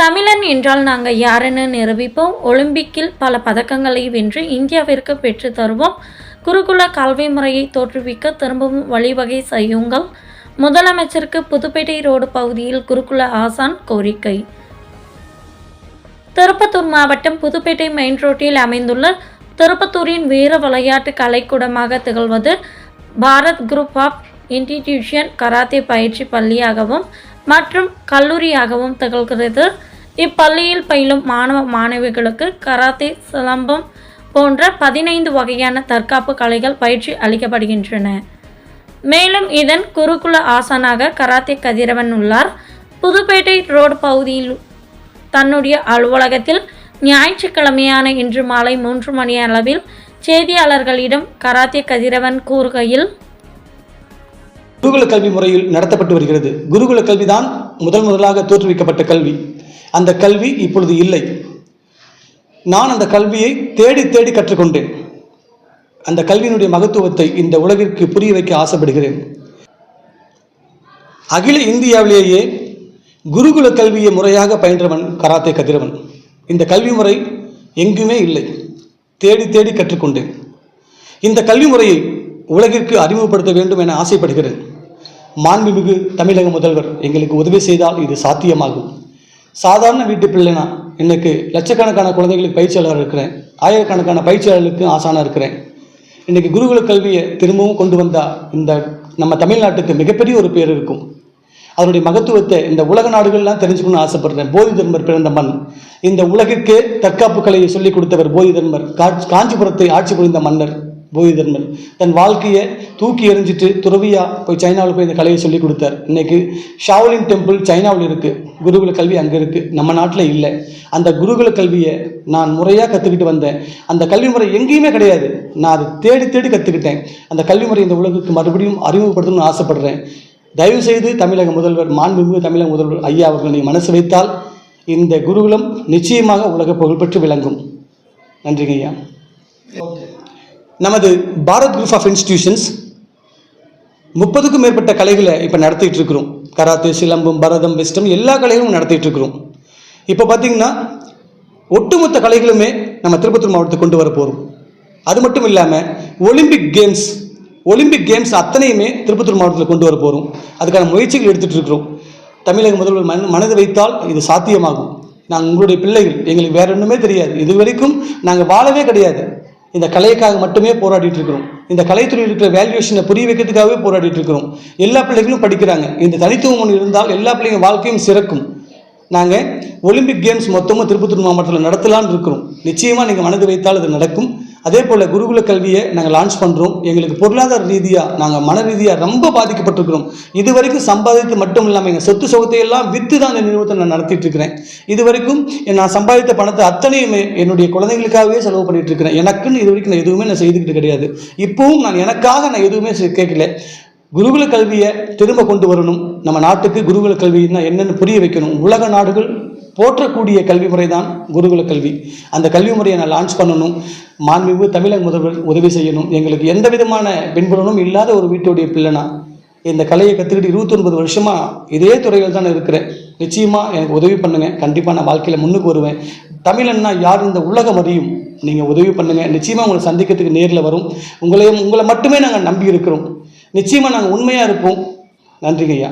தமிழன் என்றால் நாங்கள் யாருன்னு நிரூபிப்போம். ஒலிம்பிக்கில் பல பதக்கங்களை வென்று இந்தியாவிற்கு பெற்று தருவோம். குருகுல கல்வி முறையை தோற்றுவிக்க திரும்பவும் வழிவகை செய்யுங்கள். முதலமைச்சருக்கு புதுப்பேட்டை ரோடு பகுதியில் குருகுல ஆசான் கோரிக்கை. திருப்பத்தூர் மாவட்டம் புதுப்பேட்டை மெயின் ரோட்டில் அமைந்துள்ள திருப்பத்தூரின் வீர விளையாட்டு கலைக்கூடமாக திகழ்வது Bharat group of institution karate பயிற்சி பள்ளியாகவும் மற்றும் கல்லூரியாகவும் திகழ்கிறது. இப்பள்ளியில் பயிலும் மாணவ மாணவிகளுக்கு கராத்தே சிலம்பம் போன்ற பதினைந்து வகையான தற்காப்பு கலைகள் பயிற்சி அளிக்கப்படுகின்றன. மேலும் இதன் குருகுல ஆசானாக கராத்தே கதிரவன் உள்ளார். புதுப்பேட்டை ரோடு பகுதியில் தன்னுடைய அலுவலகத்தில் ஞாயிற்றுக்கிழமையான இன்று மாலை மூன்று மணி அளவில் செய்தியாளர்களிடம் கராத்தே கதிரவன் கூறுகையில் குருகுல கல்வி முறையில் நடத்தப்பட்டு வருகிறது. குருகுல கல்விதான் முதல் முதலாக தோற்றுவிக்கப்பட்ட கல்வி. அந்த கல்வி இப்பொழுது இல்லை. நான் அந்த கல்வியை தேடி தேடி கற்றுக்கொண்டேன். அந்த கல்வியினுடைய மகத்துவத்தை இந்த உலகிற்கு புரிய வைக்க ஆசைப்படுகிறேன். அகில இந்தியாவிலேயே குருகுல கல்வியை முறையாக பயின்றவன் கராத்தே கதிரவன். இந்த கல்வி முறை எங்குமே இல்லை. தேடி தேடி கற்றுக்கொண்டேன். இந்த கல்வி முறையை உலகிற்கு அறிமுகப்படுத்த வேண்டும் என ஆசைப்படுகிறேன். மாண்புமிகு தமிழக முதல்வர் எங்களுக்கு உதவி செய்தால் இது சாத்தியமாகும். சாதாரண வீட்டு பிள்ளைனா இன்னைக்கு லட்சக்கணக்கான குழந்தைகளுக்கு பயிற்சியாளர் இருக்கிறேன் ஆயிரக்கணக்கான பயிற்சியாளர்களுக்கு ஆசானாக இருக்கிறேன். இன்றைக்கி குருகுல கல்வியை திரும்பவும் கொண்டு வந்தால் இந்த நம்ம தமிழ்நாட்டுக்கு மிகப்பெரிய ஒரு பேர் இருக்கும். அதனுடைய மகத்துவத்தை இந்த உலக நாடுகள்லாம் தெரிஞ்சுக்கணும்னு ஆசைப்படுறேன். போதி தர்மர் பிறந்த மண். இந்த உலகிற்கே தற்காப்பு கலையை சொல்லிக் கொடுத்தவர் போதி தர்மர் காஞ்சிபுரத்தை ஆட்சி புரிந்த மன்னர். போதிதர்மர் தன் வாழ்க்கையை தூக்கி எறிஞ்சிட்டு துறவியா போய் சைனாவில் போய் இந்த கலையை சொல்லிக் கொடுத்தார். இன்னைக்கு ஷாவ்லின் டெம்பிள் சைனாவில் இருக்கு. குருகுல கல்வி அங்கே இருக்கு. நம்ம நாட்டில் இல்லை. அந்த குருகுல கல்வியை நான் முறையாக கற்றுக்கிட்டு வந்தேன். அந்த கல்வி முறை எங்கேயுமே கிடையாது. நான் அதை தேடி தேடி கற்றுக்கிட்டேன் அந்த கல்வி முறை இந்த உலகுக்கு மறுபடியும் அறிமுகப்படுத்தணும்னு ஆசைப்படுறேன். தயவு செய்து தமிழக முதல்வர் மாண்புமிகு தமிழக முதல்வர் ஐயா அவர்கள் நீ மனசு வைத்தால் இந்த குருகுலம் நிச்சயமாக உலக புகழ்பெற்று விளங்கும். நன்றிங்க ஐயா. ஓகே. நமது பாரத் குரூப் ஆஃப் இன்ஸ்டிடியூஷன்ஸ் முப்பதுக்கும் மேற்பட்ட கலைகளை இப்போ நடத்திட்டு இருக்கிறோம். கராத்தே சிலம்பம் பரதம் வெஸ்டம் எல்லா கலைகளும் நடத்திட்டு இருக்கிறோம். இப்போ பார்த்தீங்கன்னா ஒட்டுமொத்த கலைகளுமே நம்ம திருப்பத்தூர் மாவட்டத்துக்கு கொண்டு வர போகிறோம் அது மட்டும் இல்லாமல் ஒலிம்பிக் கேம்ஸ் ஒலிம்பிக் கேம்ஸ் அத்தனையுமே திருப்பத்தூர் மாவட்டத்தில் கொண்டு வர போகிறோம் அதுக்கான முயற்சிகள் எடுத்துகிட்டு இருக்கிறோம். தமிழக முதல்வர் மன மனது வைத்தால் இது சாத்தியமாகும். நாங்கள் உங்களுடைய பிள்ளைகள் எங்களுக்கு வேற ஒன்றுமே தெரியாது. இது வரைக்கும் நாங்கள் வாழவே கிடையாது. இந்த கலைக்காக மட்டுமே போராடிட்டு இருக்கிறோம். இந்த கலைத்துறையில் இருக்கிற வேல்யூவேஷனை புரிய வைக்கிறதுக்காகவே போராடிட்டு இருக்கிறோம். எல்லா பிள்ளைகளும் படிக்கிறாங்க. இந்த தனித்துவம் ஒன்று இருந்தால் எல்லா பிள்ளைங்க வாழ்க்கையும் சிறக்கும். நாங்கள் ஒலிம்பிக் கேம்ஸ் மொத்தமும் திருப்பத்தூர் மாவட்டத்தில் நடத்தலான்னு இருக்கிறோம். நிச்சயமாக நீங்கள் மனது வைத்தால் அது நடக்கும். அதே போல் குருகுல கல்வியை நாங்கள் லான்ச் பண்ணுறோம் எங்களுக்கு பொருளாதார ரீதியாக நாங்கள் மன ரீதியாக ரொம்ப பாதிக்கப்பட்டிருக்கிறோம். இது வரைக்கும் சம்பாதித்து மட்டும் இல்லாமல் எங்கள் சொத்து சுகத்தை விற்று தான் இந்த நிறுவனத்தை நான் நடத்திட்டு இருக்கிறேன். இது வரைக்கும் நான் சம்பாதித்த பணத்தை அத்தனையுமே என்னுடைய குழந்தைகளுக்காகவே செலவு பண்ணிட்டு இருக்கிறேன். எனக்குன்னு இது வரைக்கும் நான் எதுவுமே நான் செய்துக்கிட்டு கிடையாது. இப்போவும் நான் எனக்காக நான் எதுவுமே கேட்கல. குருகுல கல்வியை திரும்ப கொண்டு வரணும். நம்ம நாட்டுக்கு குருகுல கல்வின்னா என்னென்னு புரிய வைக்கணும். உலக நாடுகள் போற்றக்கூடிய கல்வி முறை தான் குருகுல கல்வி. அந்த கல்வி முறையை நான் லான்ச் பண்ணணும். மாண்புமிகு தமிழக முதல்வர் உதவி செய்யணும். எங்களுக்கு எந்த விதமான பின்புலனும் இல்லாத ஒரு வீட்டுடைய பிள்ளைனா இந்த கலையை கற்றுக்கிட்டு இருபத்தொன்பது வருஷமாக இதே துறையில் தான் இருக்கிறேன். நிச்சயமாக எனக்கு உதவி பண்ணுங்கள் கண்டிப்பாக நான் வாழ்க்கையில் முன்னுக்கு வருவேன். தமிழன்னா யார் இந்த உலகம் அறியும்? நீங்கள் உதவி பண்ணுங்கள் நிச்சயமாக உங்களை சந்திக்கிறதுக்கு நேரில் வரும். உங்களையும் உங்களை மட்டுமே நாங்கள் நம்பி இருக்கிறோம். நிச்சயமாக நாங்கள் உண்மையாக இருப்போம். நன்றிங்க ஐயா.